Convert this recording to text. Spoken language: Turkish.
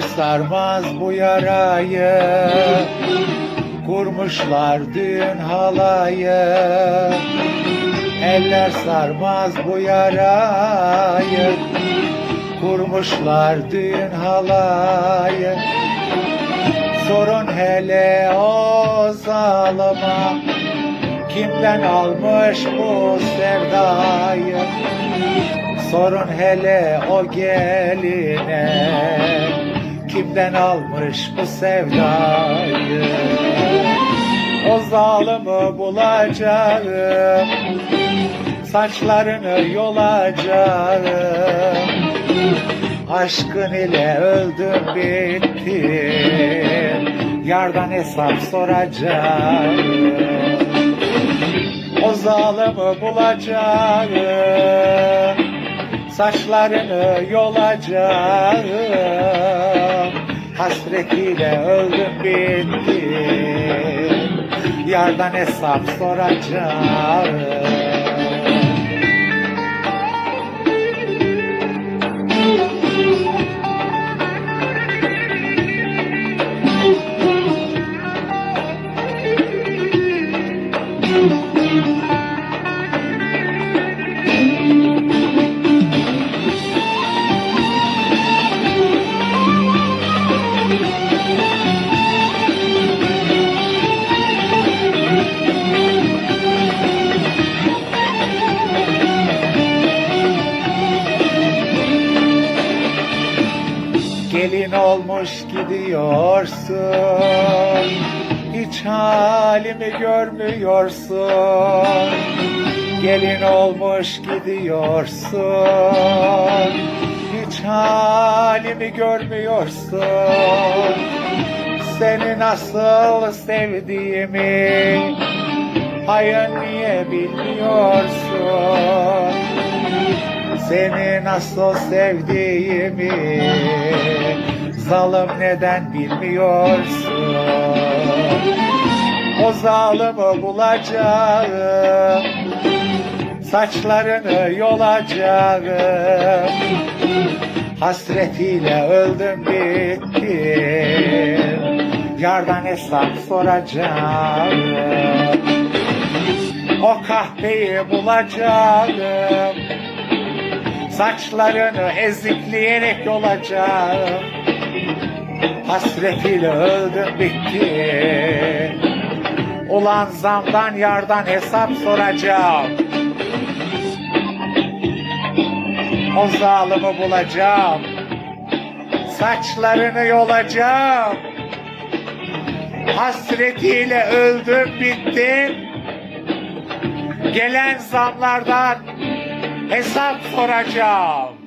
Sarmaz bu yarayı. Kurmuşlar düğün halayı. Eller sarmaz bu yarayı. Kurmuşlar düğün halayı. Sorun hele o zalıma. Kimden almış bu sevdayı Sorun hele o geline. Kimden almış bu sevdayı? O zalımı bulacağım. Saçlarını yolacağım. Aşkın ile öldüm bittim. Yardan hesap soracağım. O zalımı bulacağım Saçlarını yolacağım. Hasretiyle öldüm bittim. Yardan hesap soracağım Gelin olmuş gidiyorsun. Hiç halimi görmüyorsun. Gelin olmuş gidiyorsun. Hiç halimi görmüyorsun Seni nasıl sevdiğimi Hayır niye bilmiyorsun? Seni nasıl sevdiğimi Zalim neden bilmiyorsun? O zalimi bulacağım Saçlarını yolacağım. Hasretiyle öldüm bittim Yardan hesap soracağım. O kahveyi bulacağım. Saçlarını ezikleyerek yolacağım. Hasretiyle öldüm bitti. Ulan zamdan yardan hesap soracağım. O zalimi bulacağım. Saçlarını yolacağım Hasretiyle öldüm bittim Gelen zamlardan hesap soracağım.